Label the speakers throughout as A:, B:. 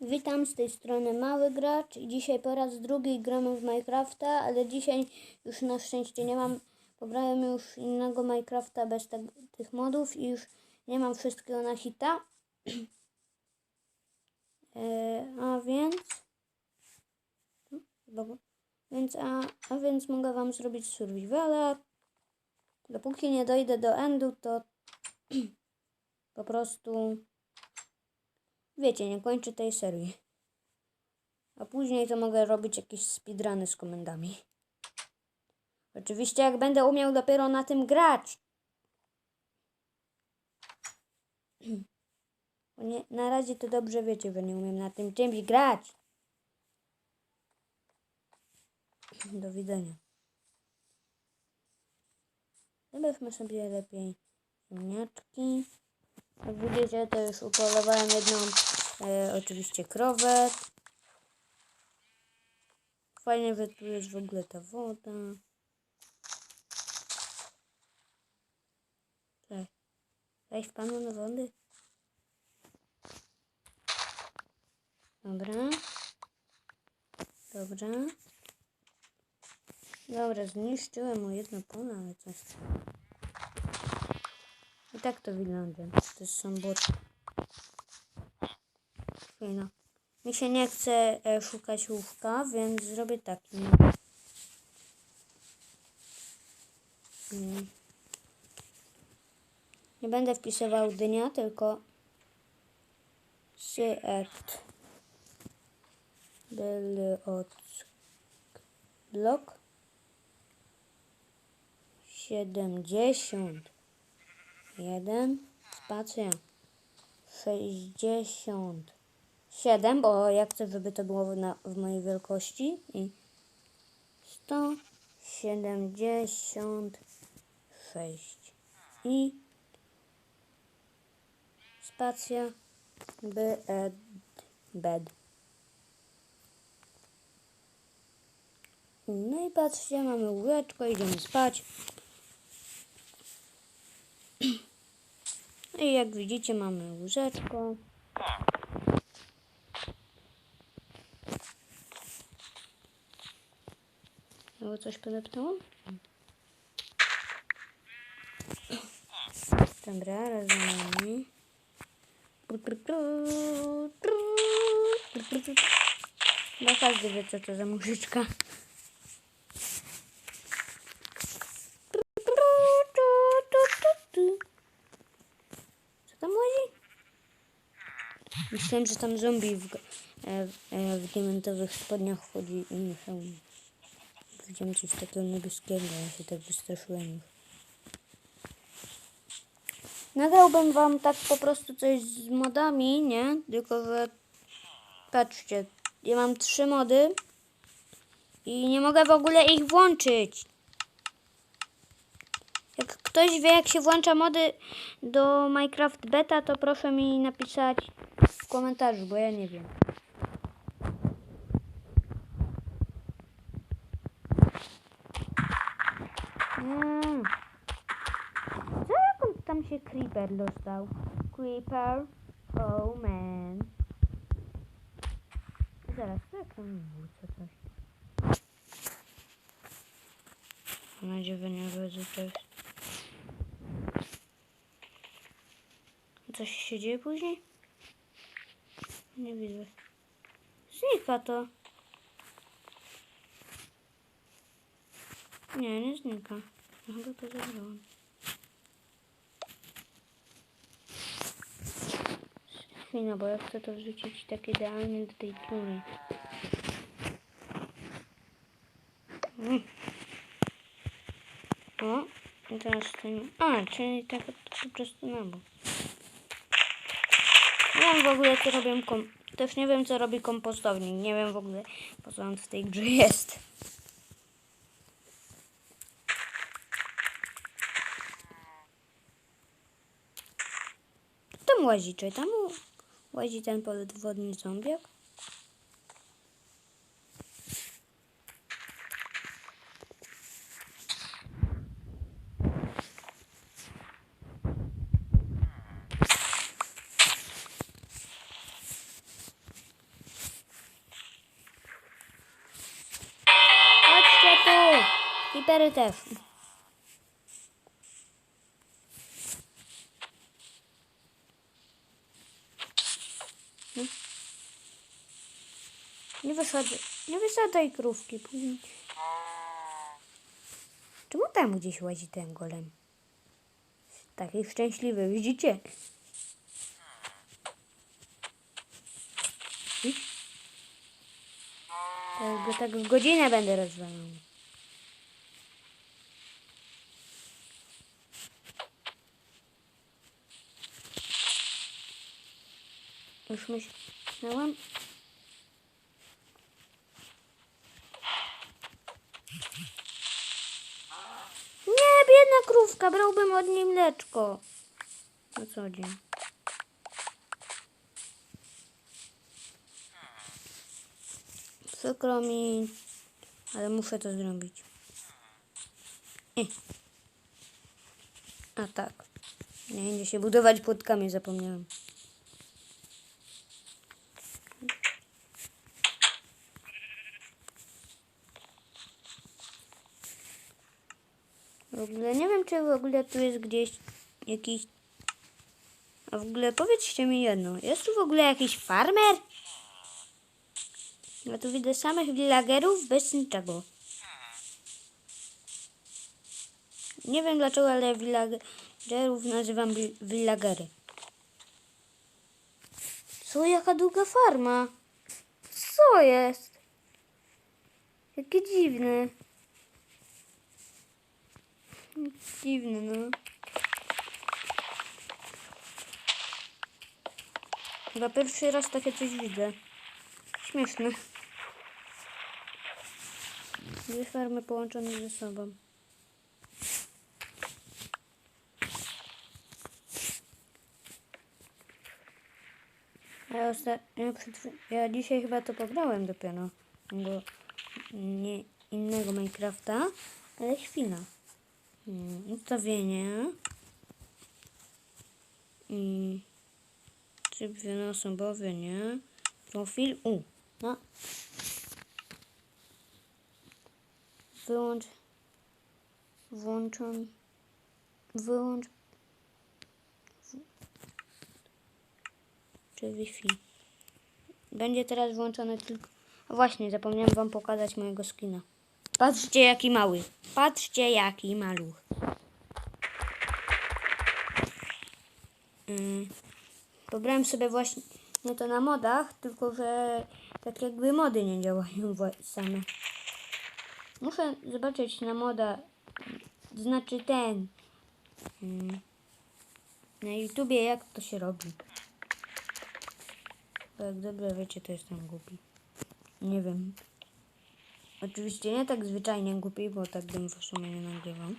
A: Witam z tej strony Mały Gracz i dzisiaj po raz drugi gramy w Minecrafta, ale dzisiaj już na szczęście nie mam, pobrałem już innego Minecrafta bez te, tych modów i już nie mam wszystkiego na hita. e, a więc, więc a, a więc mogę wam zrobić survivala. Dopóki nie dojdę do endu, to po prostu Wiecie, nie kończę tej serii. A później to mogę robić jakieś speedruny z komendami. Oczywiście jak będę umiał dopiero na tym grać. Nie, na razie to dobrze wiecie, że nie umiem na tym czymś grać. Do widzenia. Zabierzmy sobie lepiej ziemniaczki. Jak widzicie, to już upolowałem jedną e, oczywiście krowę. Fajnie, że tu jest w ogóle ta woda. Cześć. Cześć panu na wody. Dobra. Dobra. Dobra, zniszczyłem mu jedno pole, ale coś. I tak to wygląda. To są boty. Fajno. Mi się nie chce e, szukać łówka, więc zrobię taki. No. Mm. Nie będę wpisywał dnia, tylko select od blok 70 1 spacja 67 bo ja chcę, żeby to było na, w mojej wielkości i 176 i spacja bed bed no i patrzcie, mamy łóżeczko, idziemy spać. No i jak widzicie mamy łóżeczko. Było coś podeptało? Dobra, razem. Bo każdy wie co to za muzyczka. Co tam łazi? Myślałem, że tam zombie w, e, e, w diamentowych spodniach wchodzi i nie hełm. Widziałem coś takiego niebieskiego, ja się tak wystraszyłem już. Nagrałbym wam tak po prostu coś z modami, nie? Tylko, że patrzcie, ja mam trzy mody i nie mogę w ogóle ich włączyć. Jak ktoś wie, jak się włącza mody do Minecraft Beta, to proszę mi napisać w komentarzu, bo ja nie wiem. Mm. Co jak on tam się Creeper dostał? Creeper? Oh man. Zaraz, jak tam wrócę coś? Mam nadzieję, że nie wiedzę też. Coś się dzieje później? Nie widzę. Znika to. Nie, nie znika. Ja Chyba to zabrałam. Chwila, bo ja chcę to wrzucić tak idealnie do tej tury. Mm. O, i teraz ten... A, czyli tak po prostu na bok. Nie wiem w ogóle co robią kom... Też nie wiem co robi kompostownik. Nie wiem w ogóle po co on w tej grze jest. Tam łazi, czy tam Łazi ten podwodny zombiak. Chodźcie tu! Wysadzaj, nie wysadzaj krówki. później. Czemu tam gdzieś łazi ten golem? Taki szczęśliwy, widzicie? Tak, go tak w godzinę będę rozwalał. Już myślałam. Nie, biedna krówka, brałbym od niej mleczko. Na co dzień. Przykro mi, ale muszę to zrobić. Eh. A tak. Nie idzie się budować płotkami, zapomniałem. Ogóle nie wiem, czy w ogóle tu jest gdzieś jakiś... A w ogóle powiedzcie mi jedno. Jest tu w ogóle jakiś farmer? Ja tu widzę samych villagerów bez niczego. Nie wiem dlaczego, ale villagerów nazywam vi- villagery. Co, jaka długa farma? Co jest? Jakie dziwne. Dziwne, no. Chyba pierwszy raz takie coś widzę. Śmieszne. Dwie farmy połączone ze sobą. Ja ostatnio ja dzisiaj chyba to pobrałem dopiero. Bo nie innego Minecrafta, ale chwila. Hmm, ustawienie. Tryb wieloosobowy, nie? Profil U. No. Wyłącz. Włączam. Wyłącz. Czy Wi-Fi. Będzie teraz włączone tylko. Właśnie, zapomniałem wam pokazać mojego skina. Patrzcie jaki mały. Patrzcie jaki maluch. Yy, pobrałem sobie właśnie to na modach, tylko że tak jakby mody nie działają same. Muszę zobaczyć na moda, znaczy ten, yy, na YouTubie jak to się robi. Bo jak dobrze wiecie, to jestem głupi. Nie wiem. Oczywiście nie tak zwyczajnie głupi, bo tak bym w sumie nie nagrywał.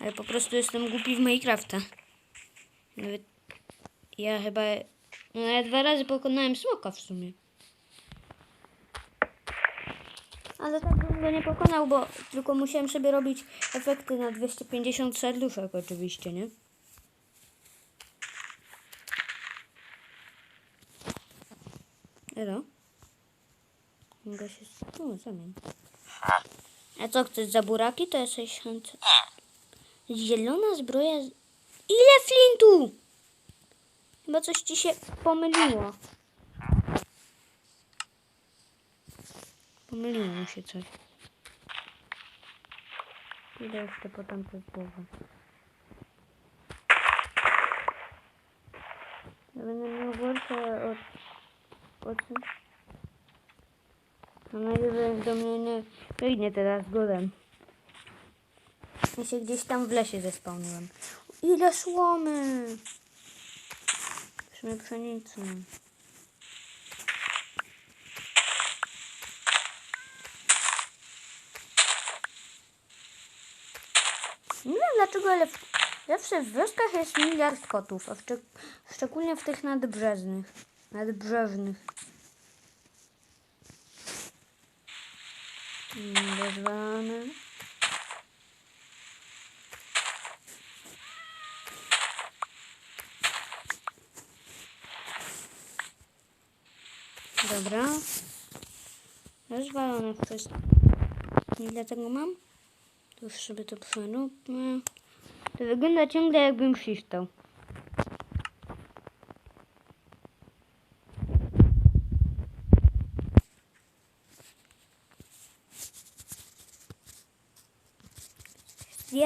A: Ale po prostu jestem głupi w Minecrafta. Nawet ja chyba no ja dwa razy pokonałem smoka w sumie. Ale tak bym go nie pokonał, bo tylko musiałem sobie robić efekty na 250 serduszek oczywiście, nie? Elo? Mogę się... O, zamień. A co chcesz za buraki? To jesteś chętny. Zielona zbroja... z- Ile flintu? Chyba coś ci się pomyliło. Pomyliło mi się coś. Idę jeszcze po tamte słowa. Ja będę miał gorsze od... od... Mam nadzieję, że do mnie nie wyjdzie teraz golem. Ja się gdzieś tam w lesie zespałniłem. Ile słomy! Sumie pszenicy. Nie wiem dlaczego, ale zawsze w wioskach jest miliard kotów, a szczególnie w tych nadbrzeżnych. Nadbrzeżnych. Rozwalone. Dobra. Rozwalone wszystko. Ile tego mam? To już sobie to przeróbmy. To wygląda ciągle jakbym przystał.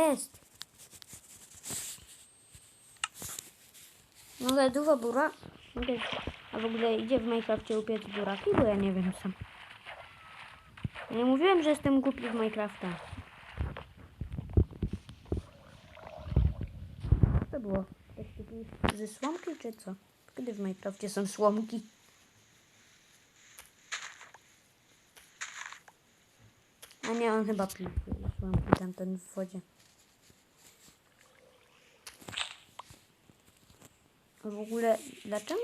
A: Jest! Mogę dużo bura? A w ogóle idzie w Minecrafcie upiec buraki? Bo ja nie wiem sam. Nie mówiłem, że jestem głupi w Minecrafta. Co to było? Ze słomki czy co? Kiedy w Minecrafcie są słomki? A nie, on chyba pił słomki tamten w wodzie. W ogóle dlaczego?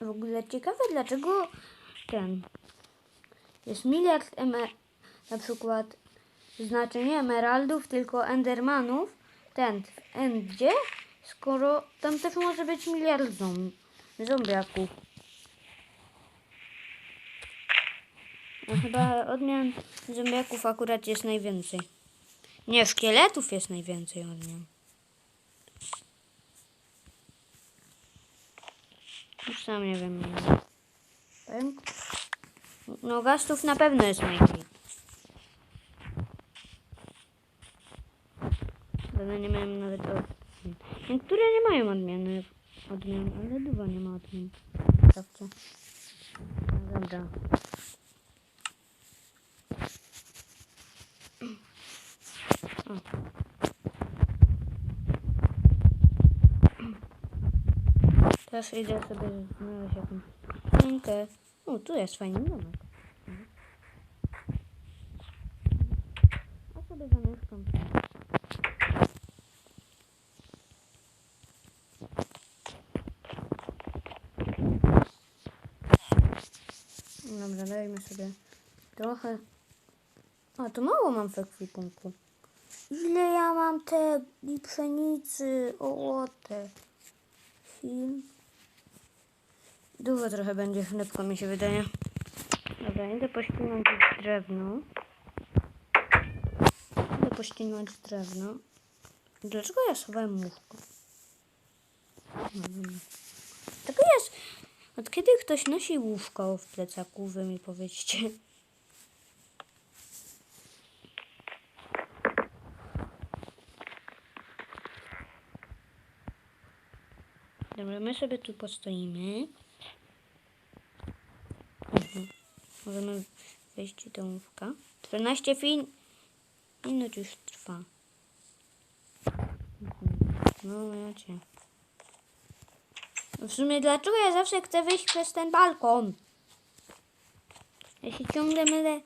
A: W ogóle ciekawe dlaczego ten jest miliard emer na przykład znaczenie emeraldów, tylko endermanów ten w endzie, skoro tam też może być miliard zom zombiaków. No chyba odmian zombiaków akurat jest najwięcej. Nie, szkieletów jest najwięcej odmian. Już sam nie wiem. Powiem? No gastów na pewno jest najmniej. Ale nie mają nawet odmian. Niektóre nie mają odmiany. Odmian, ale dużo nie ma odmian. Sprawdźcie. No dobra. O. Teraz idę sobie znaleźć jakąś skrzynkę. O, tu jest fajny domek. A sobie zamieszkam. Dobra, dajmy sobie trochę. A, to mało mam w ekwipunku. Ile ja mam tej pszenicy? O, te. Film. Dużo trochę będzie chlebko, mi się wydaje. Dobra, idę pościnać drewno. Idę pościnać drewno. Dlaczego ja schowałem? No, dobra. Tego jest... Od kiedy ktoś nosi łóżko w plecaku, wy mi powiedzcie. Dobra, my sobie tu postoimy. Możemy wejść do łówka. 14 fin... minut już trwa. Mhm. No ja cię. W sumie dlaczego ja zawsze chcę wyjść przez ten balkon? Ja się ciągle mylę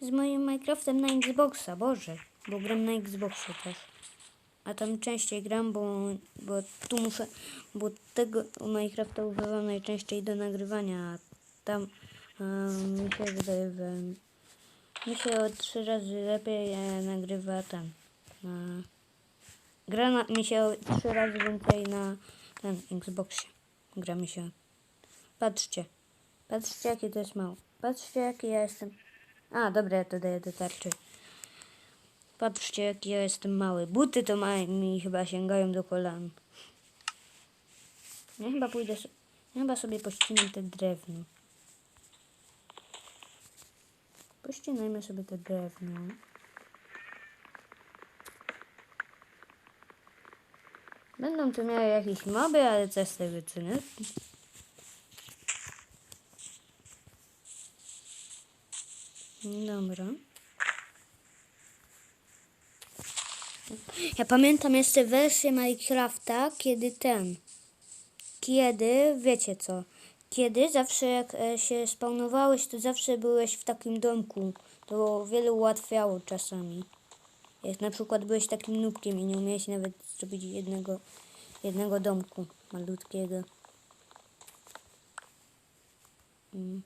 A: z moim Minecraftem na Xboxa, Boże. Bo gram na Xboxie też. A tam częściej gram, bo, bo tu muszę, bo tego Minecrafta używam najczęściej do nagrywania, a tam a, mi się wydaje, że mi się o trzy razy lepiej e, nagrywa ten. Na, gra na, mi się o trzy razy więcej na ten Xboxie. Gra mi się. Patrzcie. Patrzcie jakie to jest mało. Patrzcie jaki ja jestem. A, dobra, ja to daję do tarczy. Patrzcie, jaki ja jestem mały. Buty to ma, mi chyba sięgają do kolan. Ja chyba pójdę, so, ja chyba sobie pościnam te drewno. Pościnajmy sobie te drewno. Będą tu miały jakieś moby, ale co z tej wyceny? Dobra. Ja pamiętam jeszcze wersję Minecrafta, kiedy ten. Kiedy, wiecie co? Kiedy zawsze jak e, się spawnowałeś, to zawsze byłeś w takim domku. To wiele ułatwiało czasami. Jak na przykład byłeś takim nubkiem i nie umiałeś nawet zrobić jednego, jednego domku malutkiego. Mm.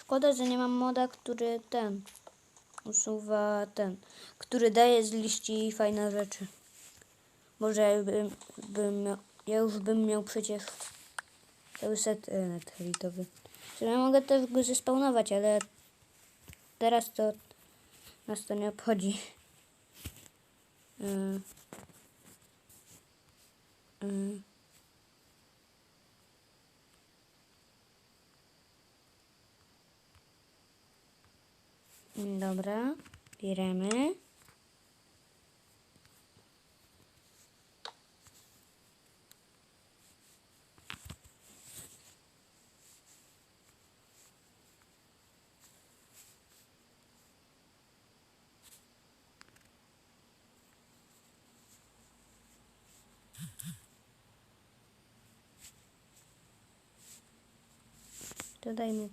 A: Szkoda, że nie mam moda, który ten usuwa ten, który daje z liści fajne rzeczy. Może bym, bym ja już bym miał przecież cały set e. W sumie mogę też go zespawnować, ale teraz to nas to nie obchodzi. Yy. Yy. Dobra, bierzemy. Dodajmy.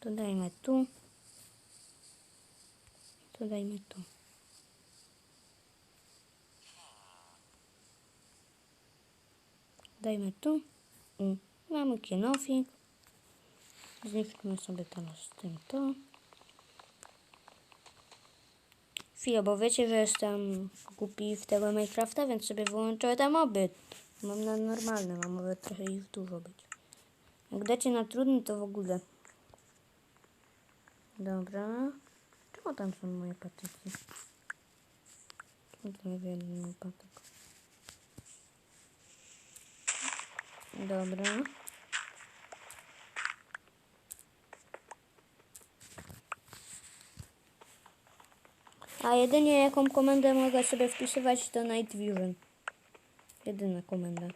A: Dodajmy tu. Dodajmy tu. Dajmy tu. I mamy kienofik. Zniszczmy sobie teraz z tym to. Chwilę, bo wiecie, że jestem głupi w tego Minecrafta, więc sobie wyłączę te moby. Mam na normalne, mam może trochę ich dużo być. Jak dacie na trudny, to w ogóle. Dobra. Czemu tam są moje patyki? Czemu tam jest jeden mój patyk? Dobra. A jedynie jaką komendę mogę sobie wpisywać to Night Vision. Jedyna komenda.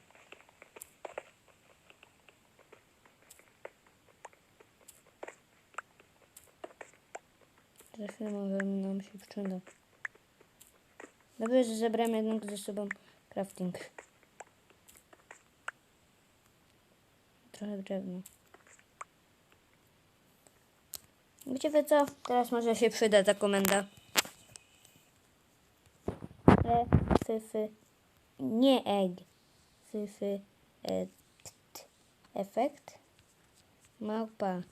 A: Za chwilę może nam się przyda. Dobrze, że zebrałem jednak ze sobą crafting. Trochę drewna. Wiecie wy co? Teraz może się przyda ta komenda. F, nie egg. F, e, t, t, efekt. Małpa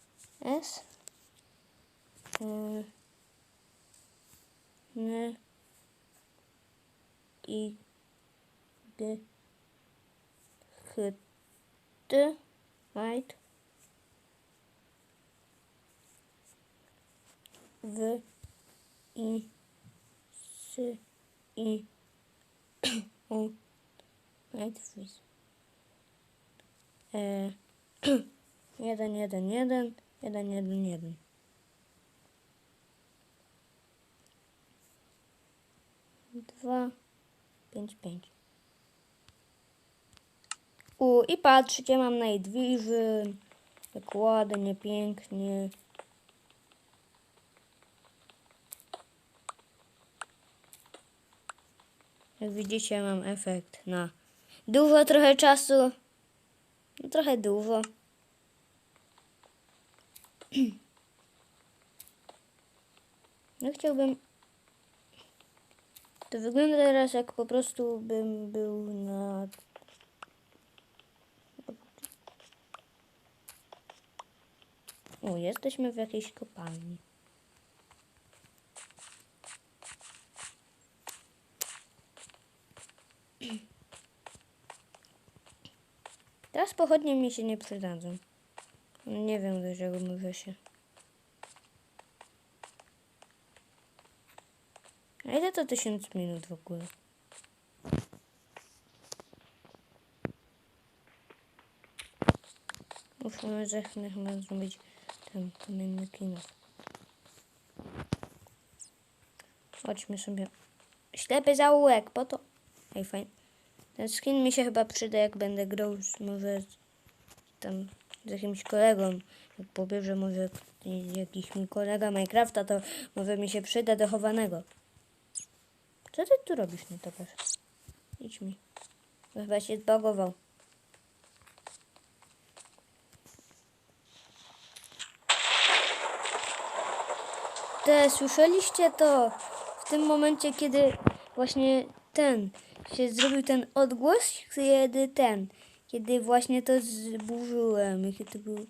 A: S. E, N. I. G. H. T. Right. W. I. S. I. Night freeze. E. jeden, jeden, jeden, jeden, jeden, jeden. Dwa, pięć, pięć. U, i patrzcie, mam Night Vision. Jak ładnie, pięknie. Jak widzicie, mam efekt na dużo trochę czasu. No, trochę dużo. No chciałbym. To wygląda teraz jak po prostu bym był na. O, jesteśmy w jakiejś kopalni. Teraz pochodnie mi się nie przydadzą. Nie wiem do czego mówię się. A ile to tysiąc minut w ogóle? Musimy zechnę chyba zrobić ten kamienny kino. Chodźmy sobie. Ślepy zaułek, po to. Ej, fajnie. Ten skin mi się chyba przyda, jak będę grał z, może tam z jakimś kolegą. Jak pobierze może jakiś mój kolega Minecrafta, to może mi się przyda do chowanego. Co ty tu robisz, nie topisz? Idź mi. Chyba się zbagował. Te, słyszeliście to w tym momencie, kiedy właśnie ten się zrobił ten odgłos, kiedy ten, kiedy właśnie to zburzyłem, jakie to był,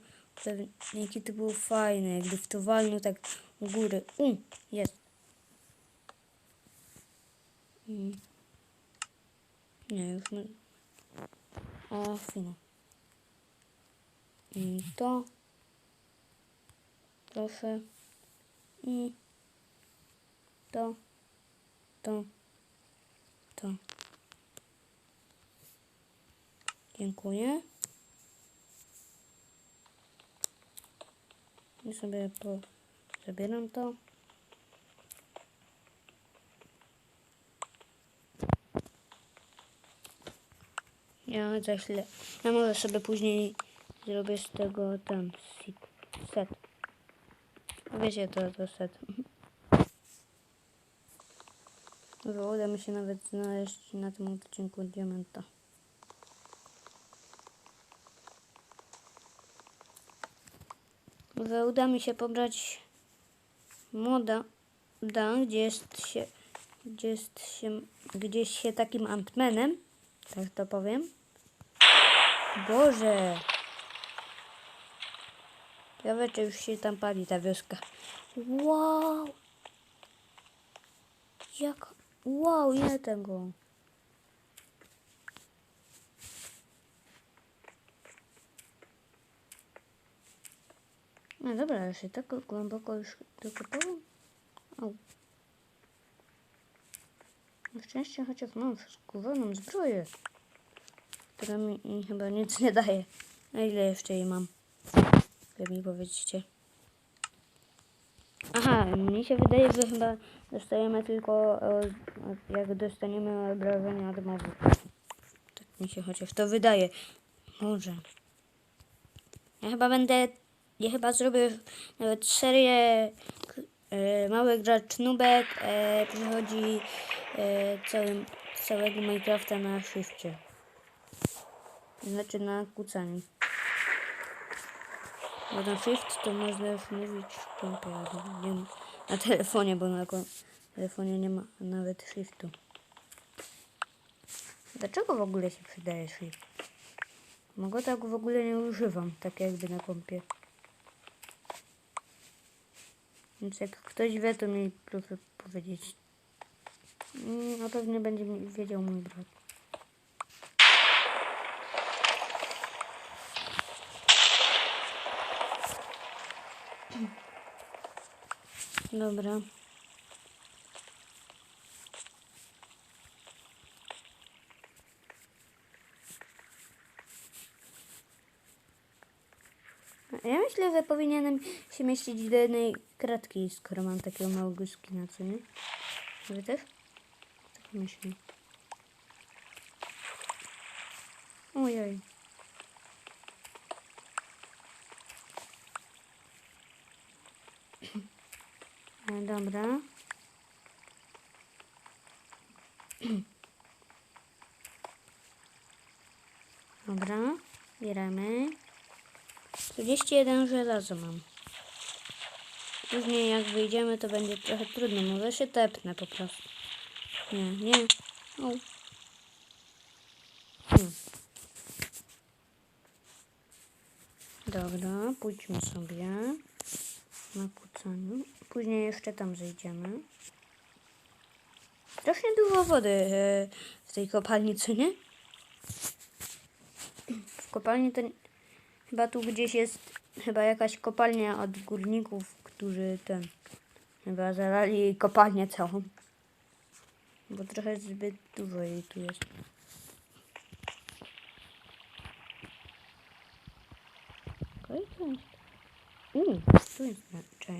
A: jakie to było fajne, jakby w to walnął tak u góry. U, jest. Mm. Nie, już nie. A, chwila. I to. Proszę. I to. To. To. Dziękuję. I sobie po... zabieram to. Ja zaślę. Ja może sobie później zrobię z tego sit- set. Wiecie, to, to set. Uda mi się nawet znaleźć na tym odcinku diamenta. Uda mi się pobrać moda, da, gdzie jest się, gdzie jest się, gdzieś się takim antmenem, tak to powiem. Boże! Ciekawe, czy już się tam pali ta wioska. Wow! Jak... Wow, ile tego? No dobra, ja się tak głęboko już dokopałem. Au. Na szczęście chociaż mam skórzoną zbroję, która mi chyba nic nie daje. A ile jeszcze jej mam? Jak mi powiedzcie. Aha, mi się wydaje, że chyba dostajemy tylko jak dostaniemy obrażenia od mobów. Tak mi się chociaż to wydaje. Może. Ja chyba będę, ja chyba zrobię nawet serię e, Mały Gracz Nubek e, przychodzi e, całym, całego Minecrafta na shifcie. Znaczy na kucaniu. Bo na shift to można już mówić w kompie, nie na telefonie, bo na telefonie nie ma nawet shiftu. Dlaczego w ogóle się przydaje shift? Bo go tak w ogóle nie używam, tak jakby na kompie. Więc jak ktoś wie, to mi proszę powiedzieć. Mm, A pewnie będzie wiedział mój brat. Dobra. Ja myślę, że powinienem się mieścić do jednej kratki, skoro mam takiego małego skina, co nie? Wy też? Tak myślę. Ojej. E, Dobra. Dobra, bieramy. 31 żelazo mam. Później jak wyjdziemy, to będzie trochę trudno. Może się tepnę po prostu. Nie, nie. O. Hmm. Dobra, pójdźmy sobie na kucaniu. Później jeszcze tam zejdziemy. Strasznie dużo wody e, w tej kopalni, co nie? W kopalni to chyba tu gdzieś jest chyba jakaś kopalnia od górników, którzy ten chyba zalali kopalnię całą. Bo trochę zbyt dużo jej tu jest. Okej, to jest. Uuu, tu jest czy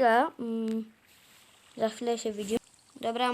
A: jest. Chwila. Mm, za chwilę się widzimy. Dobra,